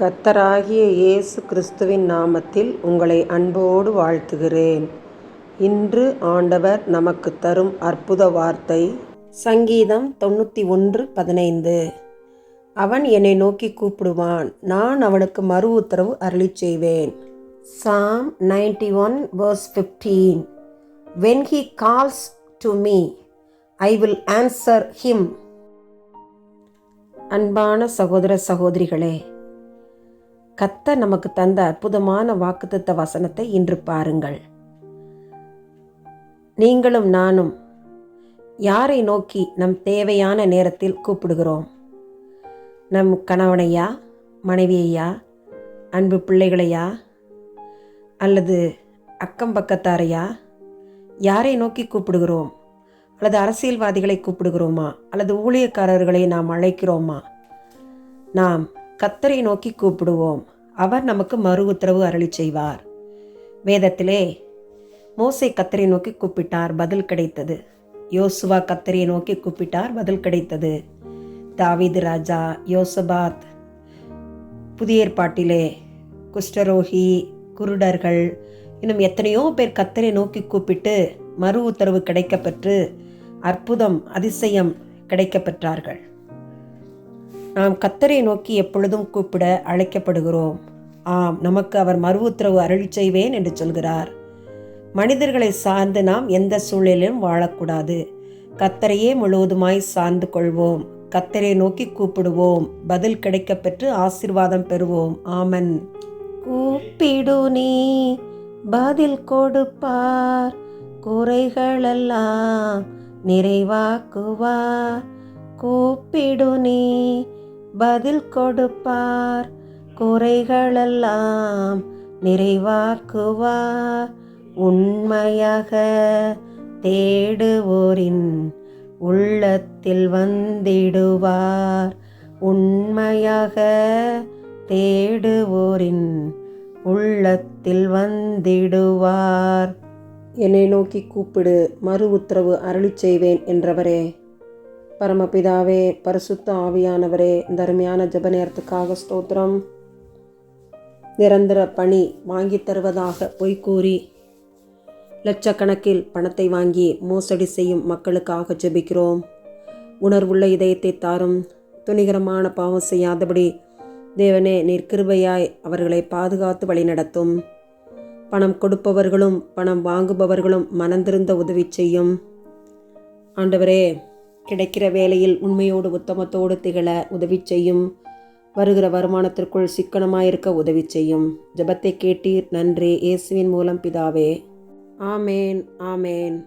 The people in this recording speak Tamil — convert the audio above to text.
கர்த்தராகிய இயேசு கிறிஸ்துவின் நாமத்தில் உங்களை அன்போடு வாழ்த்துகிறேன். இன்று ஆண்டவர் நமக்கு தரும் அற்புத வார்த்தை சங்கீதம் தொண்ணூற்றி ஒன்று பதினைந்து. அவன் என்னை நோக்கி கூப்பிடுவான் நான் அவனுக்கு மறு உத்தரவு அருளிச் செய்வேன் Psalm ninety one verse fifteen when he calls to me I will answer him அன்பான சகோதர சகோதரிகளே கத்த நமக்கு தந்த அற்புதமான வாக்குத்தத்த வசனத்தை இன்று பாருங்கள். நீங்களும் நானும் யாரை நோக்கி நம் தேவையான நேரத்தில் கூப்பிடுகிறோம்? நம் கணவனையா மனைவியையா அன்பு பிள்ளைகளையா அல்லது அக்கம் பக்கத்தாரையா யாரை நோக்கி கூப்பிடுகிறோம்? அல்லது அரசியல்வாதிகளை கூப்பிடுகிறோமா? அல்லது ஊழியக்காரர்களை நாம் அழைக்கிறோமா? நாம் கத்தரை நோக்கி கூப்பிடுவோம். அவர் நமக்கு மறு உத்தரவு அருளி செய்வார். வேதத்திலே மோசை கத்தரை நோக்கி கூப்பிட்டார் பதில் கிடைத்தது. யோசுவா கத்தரை நோக்கி கூப்பிட்டார் பதில் கிடைத்தது. தாவீது ராஜா யோசபாத் புதிய ஏற்பாட்டிலே குஷ்டரோகி குருடர்கள் இன்னும் எத்தனையோ பேர் கத்தரை நோக்கி கூப்பிட்டு மறு உத்தரவு கிடைக்கப்பெற்று அற்புதம் அதிசயம் கிடைக்கப்பெற்றார்கள். நாம் கத்தரை நோக்கி எப்பொழுதும் கூப்பிட அழைக்கப்படுகிறோம். ஆம் நமக்கு அவர் மறு உத்தரவு அருள் செய்வேன் என்று சொல்கிறார். மனிதர்களை சார்ந்து நாம் எந்த சூழலிலும் வாழக்கூடாது. கத்தரையே முழுவதுமாய் சார்ந்து கொள்வோம். கத்தரை நோக்கி கூப்பிடுவோம். பதில் கிடைக்கப்பெற்று ஆசிர்வாதம் பெறுவோம். ஆமன். கூப்பிடு நீ பதில் கொடுப்பார். குறைகளெல்லாம் நிறைவாக்குவார். கூப்பிடு நீ பதில் கொடுப்பார். குறைகளெல்லாம் நிறைவாக்குவார். உண்மையாக தேடுவோரின் உள்ளத்தில் வந்திடுவார். உண்மையாக தேடுவோரின் உள்ளத்தில் வந்திடுவார். என்னை நோக்கி கூப்பிடு மறு உத்தரவு அருளி செய்வேன் என்றவரே. பரமபிதாவே பரிசுத்த ஆவியானவரே இந்த அருமையான ஜப நேரத்துக்காக ஸ்தோத்திரம். நிரந்தர பணி வாங்கி தருவதாக பொய் கூறி லட்சக்கணக்கில் பணத்தை வாங்கி மோசடி செய்யும் மக்களுக்காக ஜெபிக்கிறோம். உணர்வுள்ள இதயத்தை தாரும் துணிகரமான பாவம் செய்யாதபடி தேவனே நிற்கிருபையாய் அவர்களை பாதுகாத்து வழிநடத்தும். பணம் கொடுப்பவர்களும் பணம் வாங்குபவர்களும் மனந்திருந்த உதவி செய்யும். ஆண்டவரே கிடைக்கிற வேலையில் உண்மையோடு உத்தமத்தோடு திகழ உதவி செய்யும். வருகிற வருமானத்திற்குள் சிக்கனமாயிருக்க உதவி செய்யும். ஜபத்தை கேட்டீர். நன்றி. இயேசுவின் மூலம் பிதாவே. ஆமேன். ஆமேன்.